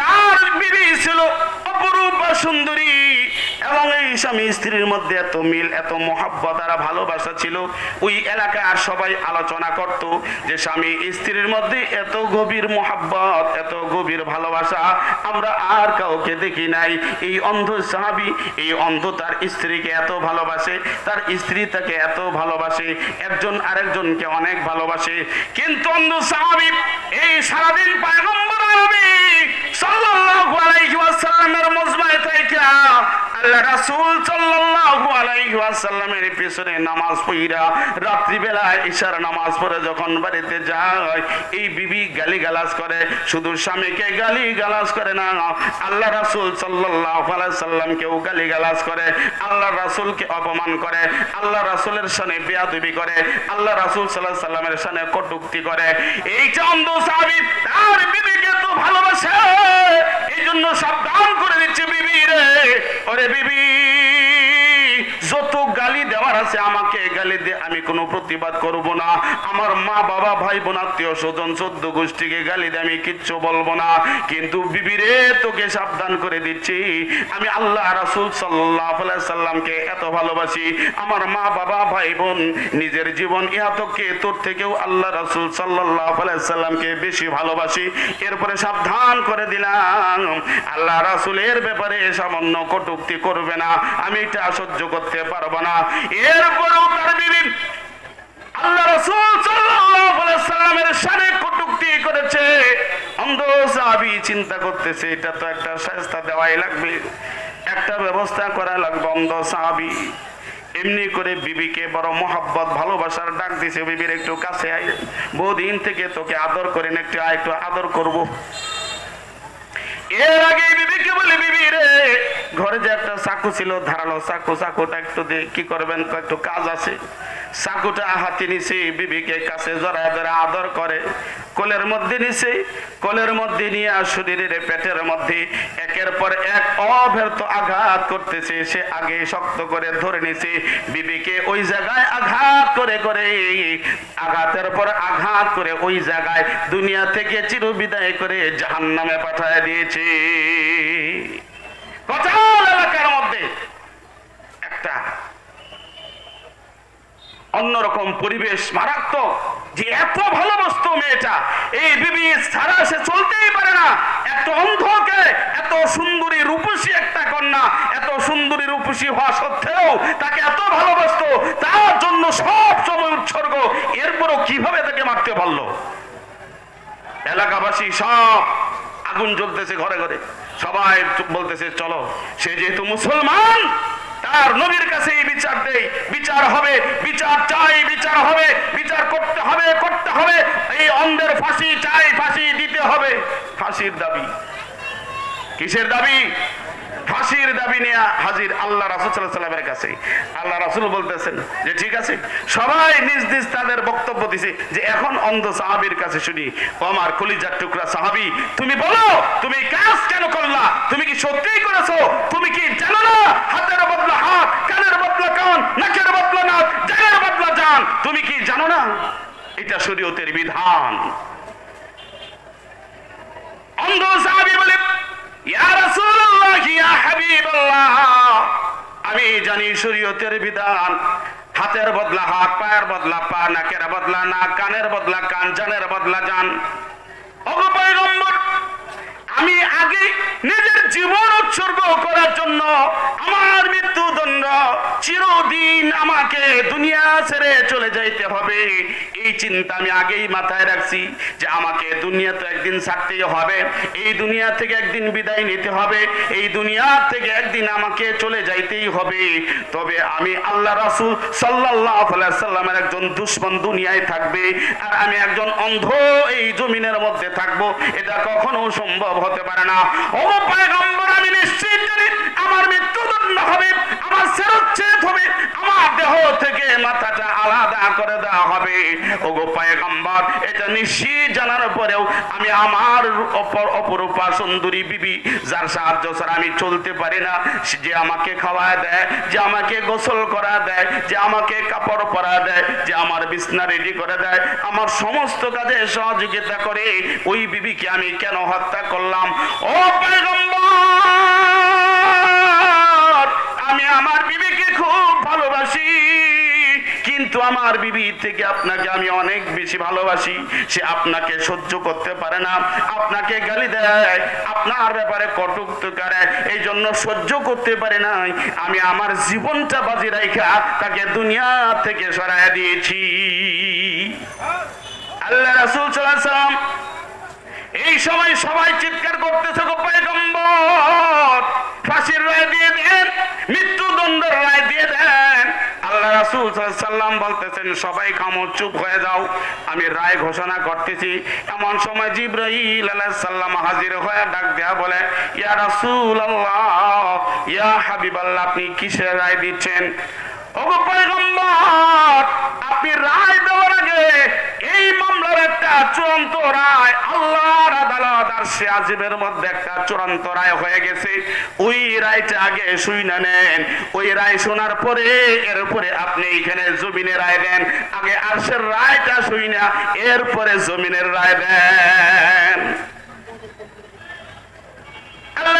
তার বিবি ছিল অপরূপা সুন্দরী। এবং এই স্বামী স্ত্রীর মধ্যে এত মিল, এত মহাব্বত আর ভালোবাসা ছিল। ওই এলাকার সবাই আলোচনা করত যে স্বামী স্ত্রীর মধ্যে এত গভীর মহাব্বত, এত গভীর ভালোবাসা আমরা আর কাউকে দেখি নাই। এই অন্ধ সাহাবি এই অন্ধ তার স্ত্রীকে এত ভালোবাসে, তার স্ত্রী তাকে এত ভালোবাসে, একজন আরেকজনকে অনেক ভালোবাসে। কিন্তু অন্ধ সাহাবি এই সারাদিন পায়গম্বর আল্লাহ রাসূল সাল্লাল্লাহু আলাইহি বিবি গালিগালাজ করে আল্লাহ রাসূল সাল্লাল্লাহু অপমান করে, আল্লাহ করে, আল্লাহ সাল্লামের সামনে কটূক্তি করে। এই চন্দ সাহাবী তার বিবিকে ভালোবাসে এই জন্য সাবধান করে দিচ্ছে বিবি রে। ওরে বিবি। যত গালি দেওয়ার আছে আমাকে গালি দিয়ে আমি কোনো প্রতিবাদ করব না। আমার মা, বাবা, ভাই, বোন, আত্মীয় স্বজন চোদ্দ গোষ্ঠীকে গালি দিয়ে আমি কিচ্ছু বলব না। কিন্তু বিবিরে তোকে সাবধান করে দিচ্ছি। আমি আল্লাহ রাসূল সাল্লাহ সাল্লামকে এত ভালোবাসি। আমার মা, বাবা, ভাই, বোন, নিজের জীবন ইহাতকে তোর থেকেও আল্লাহ রাসূল আলাইহি সাল্লামকে বেশি ভালোবাসি। এরপরে সাবধান করে দিলাম। আল্লাহ রাসূলের ব্যাপারে সামান্য কটূক্তি করবে না। আমি এটা সহ্য করতে পারব না। এরপরেও তার বিবি আল্লাহ রাসূল সাল্লামের শানে কটূক্তি করেছে। অন্ধ সাহাবী চিন্তা করতেছে, এটা তো একটা শাস্তা দেওয়াই লাগবে, একটা ব্যবস্থা করা লাগবে অন্ধ সাহাবী। এমনি করে বিবিকে বড় মোহাব্বত, ভালোবাসার ডাক দিছে, বিবির একটু কাছে আয়, বহুদিন থেকে তোকে আদর করেন একটু আয়, একটু আদর করব। এর আগে বিবিকে বলি বিবি রে ঘরে যে একটা চাকু ছিল, ধারালো চাকু, চাকুটা একটু দিয়ে কি করবেন একটু কাজ আছে। চাকুটা হাতে নিছে, বিবিকে কাছে জড়ায় ধরে আদর করে। কোলের মধ্যে নিছে, কোলের মধ্যে নিয়ে শরীরের পেটের মধ্যে একের পর এক অব্যর্থ আঘাত করতেছে। সে আগে শক্ত করে ধরে নিছে, বিবিকে ওই জায়গায় আঘাত করে করে। আঘাতের পর আঘাত করে ওই জায়গায় দুনিয়া থেকে চিরবিদায় করে জাহান্নামে পাঠায় দিয়েছে। এলাকার মধ্যে একটা অন্যরকম পরিবেশ মারাত্মক যে এত ভালোবাসতো মেয়েটা। এই বিবি ছাড়া সে চলতেই পারে না। এত অন্ধকে, এত সুন্দরী রূপসী একটা কন্যা, এত সুন্দরী রূপসী হওয়া সত্ত্বেও তাকে এত ভালোবাসতো তার জন্য সব সময় উৎসর্গ। এরপরও কীভাবে তাকে মারতে পারল? এলাকাবাসী সব আগুন জ্বলতেছে ঘরে ঘরে। সবাই বলতেছে, চলো, সে যেহেতু মুসলমান, তার নবীর কাছে বিচার দেই। বিচার হবে, বিচার চাই, বিচার হবে, বিচার করতে হবে করতে হবে। এই অন্ধের ফাঁসি চাই, ফাঁসি দিতে হবে। ফাঁসির দাবি। কিসের দাবি? ফাঁসির দাবি নিয়ে হাজির আল্লাহ রাসুল সাল্লাহ সাল্লামের কাছে। আল্লাহ রাসুল বলতেছেন যে, ঠিক আছে, সবাই নিজ নিজ তাদের বক্তব্য দিছে যে, এখন অন্ধ সাহাবির কাছে শুনি। আমার কলিজার টুকরা সাহাবি, তুমি বলো, তুমি কাজ কেন করলা? তুমি কি সত্যিই করেছ? তুমি কি জানো না? হাতের বদলা হাত, কানের বদলা কান, নাকের বদলা নাক, জানের বদলা জান। তুমি কি জানো না? এটা শরীয়তের বিধান। অন্ধ সাহাবি বলে, ইয়া হাবিবাল্লাহ আমি জানি শরীয়তের বিধান, হাতের বদলা হাত, পায়ের বদলা পা, নাকের বদলা না কানের বদলা কান, জানের বদলা জান। আমি আগে নিজের জীবন উৎসর্গ করার জন্য আমার মৃত্যুদণ্ড চিরদিন আমাকে দুনিয়া ছেড়ে চলে যাইতে হবে। এই চিন্তা আমি আগেই মাথায় রাখছি যে আমাকে দুনিয়া তো একদিন ছাড়তেই হবে, এই দুনিয়া থেকে একদিন বিদায় নিতে হবে, এই দুনিয়া থেকে একদিন আমাকে চলে যাইতেই হবে। তবে আমি আল্লাহ রাসূল আলাইহি সাল্লামের একজন দুশ্মন দুনিয়ায় থাকবে আর আমি একজন অন্ধ এই জমিনের মধ্যে থাকব, এটা কখনো সম্ভব হতে পারে না। ও আমি নিশ্চিত আমার মৃত্যুদণ্ড হবে, আমার সেরচ্ছেদ হবে আমার দেহ থেকে মাথাটা আলাদা করে দেওয়া হবে। ওগো পয়গম্বর, এটা নিশ্চিত জানার পরেও আমি আমার অপর অপরূপা সুন্দরী বিবি, যার সাহায্য ছাড়া আমি চলতে পারি না, যে আমাকে খাওয়া দেয়, যে আমাকে গোসল করা দেয়, যে আমাকে কাপড় পরা দেয়, যে আমার বিছনা রেডি করে দেয়, আমার সমস্ত কাজে সহযোগিতা করে ওই বিবিকে আমি কেন হত্যা করলাম? ও পয়গম্বর, আমি আমার খুব ভালোবাসি, কিন্তু আমার বিবি থেকে আপনাকে আমি অনেক বেশি ভালোবাসি। সে আপনাকে সহ্য করতে পারে না, আপনাকে গালি দেয়, আপনার ব্যাপারে কটুক্তি করে, এই জন্য সহ্য করতে পারে নাই। আমি আমার জীবনটা বাজি রাইখা তাকে দুনিয়া থেকে সরাই দিয়েছি। আল্লাহ রাসূল সাল্লাম এই সময় সবাই চিৎকার করতেছে, গো পয়গম্বর, ফাঁসির রায় দিয়ে দেন, মৃত্যুদণ্ডের রায় দিয়ে দেন। আল্লাহ রাসুল সাল্লাম বলতেছেন, সবাই কামো চুপ হয়ে যাও। আমি রায় ঘোষণা করতেছি। এমন সময় জিব্রাহিল আলাহ সাল্লাম হাজির হয়ে ডাক দেয়া বলে, ইয়া রাসুল আল্লাহ ইয়া হাবিব আল্লাহ আপনি কিসের রায় দিচ্ছেন? ওগো পয়গম্বর, আপনি রায় দেওয়ার আগে এই একটা চূড়ান্ত রায়, আল্লাহর আদালত আর সে আজিবের মধ্যে একটা চূড়ান্ত রায় হয়ে গেছে। ওই রায়টা আগে শুই না নেন। ওই রায় শোনার পরে, এরপরে আপনি এখানে জমিনের রায় দেন। আগে আরশের রায়টা শুই না এরপরে জমিনের রায় দেন। আল্লাহ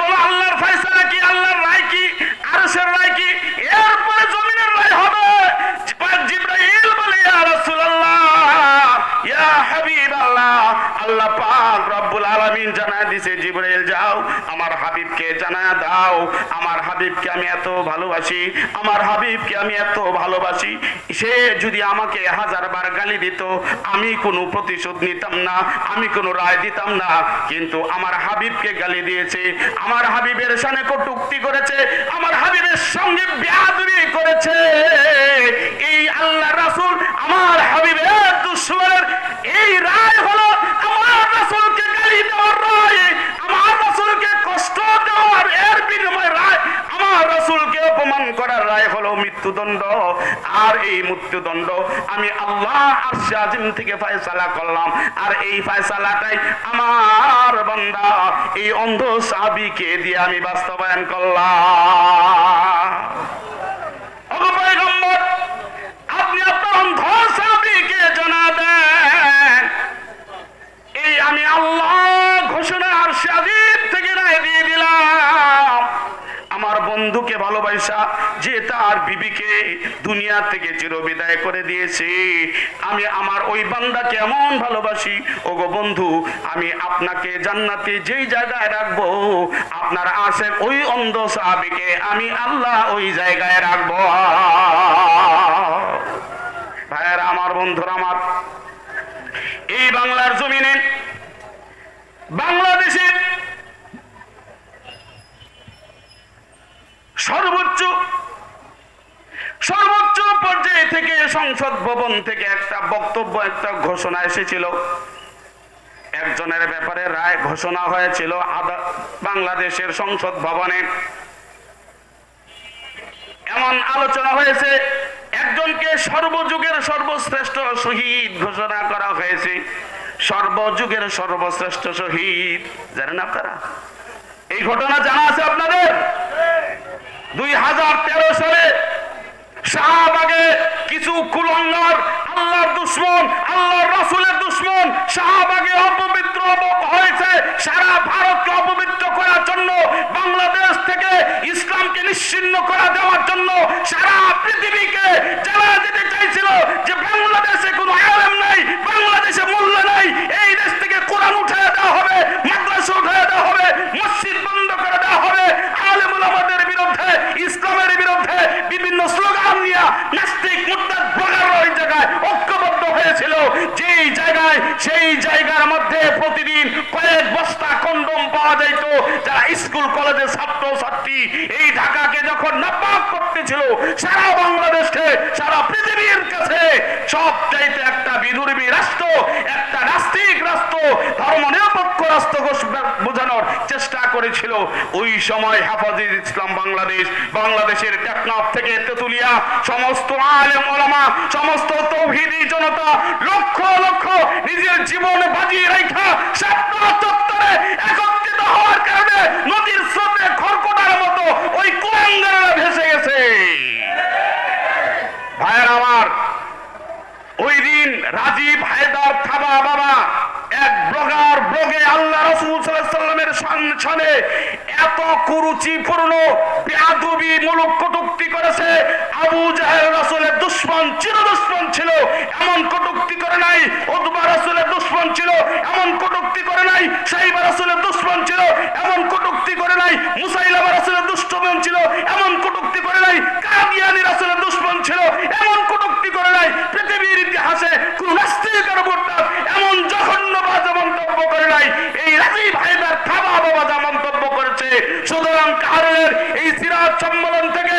বলো আল্লাহর ফয়সালা কি? আল্লাহর রায় কি? আরশের রায় কি? এরপরে জমিনের রায় হবে জিবরাইল বলে ইয়া রাসূলুল্লাহ আল্লাহ পাক রব্বুল আলামিন জানায় দিছে, জিবরাইল, যাও, আমার হাবিবকে জানায় দাও, আমার হাবিবকে আমি এত ভালোবাসি, আমার হাবিবকে আমি এত ভালোবাসি, সে যদি আমাকে হাজার বার গালি দিত, আমি কোনো প্রতিশোধ নিতাম না, আমি কোনো রায় দিতাম না, কিন্তু আমার হাবিবকে গালি দিয়েছে, আমার হাবিবের সামনে কটুক্তি করেছে, আমার হাবিবের সঙ্গে বেয়াদবি করেছে, এই আল্লাহ রাসূল আমার হাবিবের দুশ্মনের এই রায় হলো আমার রাসূলকে গালি দেওয়ার রায় আমার রাসূলকে কষ্ট দেওয়ার এর বিনিময়ে রায় আমার রাসূলকে অপমান করার রায় হলো মৃত্যুদণ্ড আর এই মৃত্যুদণ্ড আমি আল্লাহ আজিম থেকে করলাম। আর এই আমার এই অন্ধ দিয়ে আমি বাস্তবায়ন করলাম। আপনি আপনার অন্ধ এই আমি আল্লাহ ঘোষণা আর সাজিদ থেকে রায় দিয়ে দিলাম। আমার বন্ধুকে ভালোবাসা যে তার বিবিকে দুনিয়া থেকে চিরবিদায় করে দিয়েছে। আমি আমার ওই বান্দাকে এমন ভালোবাসি, ওগো বন্ধু, আমি আপনাকে জান্নাতে যেই জায়গায় রাখব, আপনার আসেন ওই অন্ধ সাহাবিকে আমি আল্লাহ ওই জায়গায় রাখব। ভাইয়েরা, আমার বন্ধুরা, আমার, এই বাংলার জমিনে বাংলাদেশের সর্বোচ্চ সর্বোচ্চ পর্যায়ে থেকে সংসদ ভবন থেকে একটা বক্তব্য, একটা ঘোষণা এসেছিল। একজনের ব্যাপারে রায় ঘোষণা হয়েছিল বাংলাদেশের সংসদ ভবনে। এমন আলোচনা হয়েছে, একজনকে সর্বযুগের সর্বশ্রেষ্ঠ শহীদ ঘোষণা করা হয়েছে। সর্বযুগের সর্বশ্রেষ্ঠ শহীদ, জানেন আপনারা? এই ঘটনা জানা আছে আপনাদের? দুই হাজার তেরো শাহবাগে কিছু কুলঙ্গার, আল্লাহর দুশ্মন, আল্লাহর রাসূলের দুশ্মন শাহবাগে অপবিত্র হয়েছে সারা ভারতকে অপবিত্র করার জন্য, বাংলাদেশ থেকে ইসলামকে নিশ্চিন্ন করা দেওয়ার জন্য সারা পৃথিবীকে জানা দিতে চাইছিল যে বাংলাদেশে কোনো আলেম নাই, বাংলাদেশে মূল্য নাই, এই দেশ থেকে কোরআন উঠে দেওয়া হবে মাদ্রাসা উঠে দেওয়া হবে মসজিদ বন্ধ করে দেওয়া হবে আলেমুল আমাদের বিরুদ্ধে ইসলামের বিরুদ্ধে বিভিন্ন স্লোগান নিয়ে নাস্তিক মুদ্রাত বগার ওই জায়গায় ঐক্যবদ্ধ হয়েছিল যেই জায়গায় সেই জায়গায় ঢাকার মধ্যে প্রতিদিন কয়েক বস্তা কন্ডম পাওয়া যেত যারা স্কুল, কলেজের ছাত্র ছাত্রী এই ঢাকাকে যখন নাপাক করতেছিল, সারা বাংলাদেশকে, সারা পৃথিবীর কাছে সব চাইতে একটা বিধুর্মী রাষ্ট্র, একটা নাস্তিক রাষ্ট্র, ধর্ম নিরপেক্ষ রাষ্ট্র বোঝানোর চেষ্টা করেছিল। ওই সময় হেফাজত ইসলাম বাংলাদেশ, বাংলাদেশের টেকনাফ থেকে তেতুলিয়া, সমস্ত আলেম ওলামা, সমস্ত তৌহিদি জনতা লক্ষ লক্ষ নিজের জীবন বাজিয়ে রেখা সাতটা চত্বরে একত্রিত হওয়ার কারণে নদীর স্রোতে খড়কোটার মতো ওই কুলাঙ্গারেরা ভেসে গেছে। ভাইয়ের আমার, ওই দিন রাজীব হায়দার থাবা বাবা এক ব্লগার ব্লগে আল্লাহ রসুল সাল্লামের সামনে এত কুরুচিপূর্ণ বেয়াদবি মূলক কটুক্তি করেছে। আবু জাহেল রসুলের দুশ্মন চির দুশ্মন ছিল, এমন কটুক্তি করে নাই। উদ্বা রসুলের দুশ্মন ছিল, এমন কটুক্তি করে নাই। সাইবা রসুলের দুশ্মন ছিল, এমন কটুক্তি করে নাই। মুসাইলামা রসুলের দুশ্মন ছিল, এমন কটুক্তি করে নাই। কাদিয়ানি রসুলের দুশ্মন ছিল, এমন কটুক্তি করে নাই। পৃথিবীর ইতিহাসে কোন নাস্তিকের এমন জঘন্য বাজে মন্তব্য করে নাই। এই রাজীব হায়দার থাবা বাবা যা মন্তব্য করেছে। সুতরাং কারণের এই সিরাজ সম্মেলন থেকে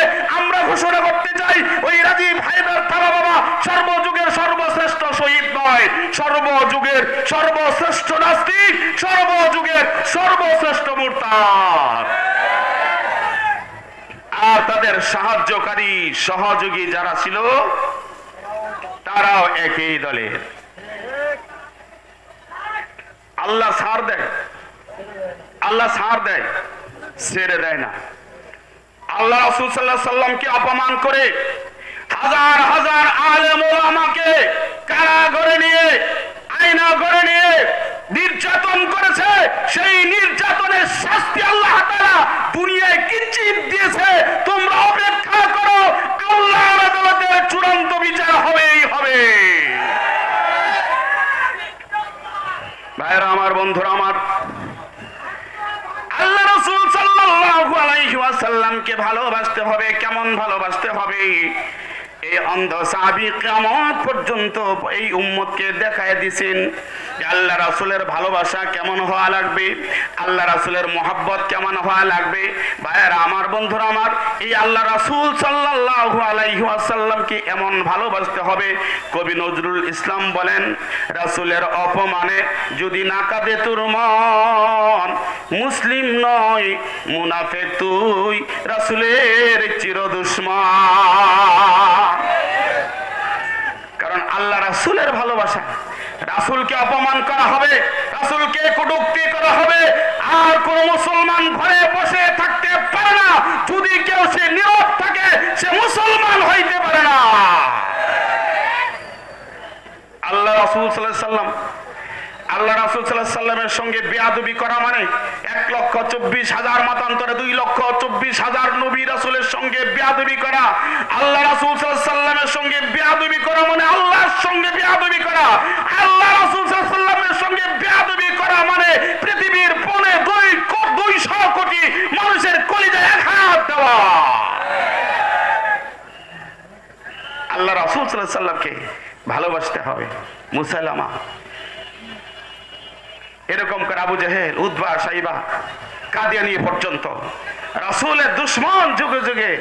ঘোষণা করতে চাই, ওই রাজীব হায়দার থাবা বাবা সর্বযুগের সর্বশ্রেষ্ঠ শহীদ নয়। সর্বযুগের সর্বশ্রেষ্ঠ নাস্তিক, সর্বযুগের সর্বশ্রেষ্ঠ মূর্তার আর তাদের সাহায্যকারী, সহযোগী যারা ছিল, তারাও একই দলের। আল্লাহ সার দেয়। আল্লাহ সার দেয়, ছেড়ে দেয় না। আল্লাহ রসুল সাল্লাহ সাল্লামকে অপমান করে হাজার হাজার আলেম ওলামাকে কারাগারে নিয়ে আয়না করে নিয়ে নির্যাতন করেছে। সেই নির্যাতনের শাস্তি আল্লাহ তাআলা দুনিয়ায় কিঞ্চিত দিয়েছে। তোমরা অপেক্ষা করো, আল্লাহর আদালতে চূড়ান্ত বিচার হবেই হবে। ভাইরা, আমার বন্ধুরা, আমার আল্লাহ রসুল ওয়াসাল্লামকে ভালোবাসতে হবে কেমন ভালোবাসতে হবে? এই অন্ধ সাহাবি কেমন পর্যন্ত এই উম্মতকে দেখায় দিছেন আল্লাহ রাসূলের ভালোবাসা কেমন হওয়া লাগবে, আল্লাহ রাসূলের মোহাব্বত কেমন হওয়া লাগবে। ভাইয়েরা, আমার বন্ধুরা, আমার এই আল্লাহ রাসূল সাল্লাল্লাহু আলাইহি এমন ভালোবাসতে হবে, কবি নজরুল ইসলাম বলেন, রাসূলের অপমানে যদি না কাঁদে তোর মন, মুসলিম নয় মুনাফে তুই, রাসূলের চির দুশ্মন আল্লাহ রাসুলের ভালোবাসা। রাসুলকে অপমান করা হবে, রাসুলকে কটূক্তি করা হবে। আর কোন মুসলমান ঘরে বসে থাকতে পারে না। যদি কেউ সে নীরব থাকে, সে মুসলমান হইতে পারে না। আল্লাহ রাসুল সাল্লাম আল্লাহ রাসূল আলাইহি সাল্লামের সঙ্গে বেয়াদবি করা মানে এক লক্ষ চব্বিশ হাজার মতান্তরে দুই লক্ষ চব্বিশ হাজার নবী রাসুলের সঙ্গে বেয়াদবি করা। আল্লাহ রাসূল আলাইহি সাল্লামের সঙ্গে বেয়াদবি করা মানে আল্লাহর সঙ্গে বেয়াদবি করা। আল্লাহ রাসুল আলাইহি সাল্লামের সঙ্গে বেয়াদবি করা মানে পৃথিবীর পনে দুই কো- দুইশো কোটি মানুষের কলিজায় হাত দেওয়া। আল্লাহ রাসূল আলাইহি সাল্লামকে ভালোবাসতে হবে। মুসালামা এরকম করে আবু জাহেল উদ্বা সাইবা কাদিয়ানি পর্যন্ত। রাসুলের দুশ্মন যুগে যুগে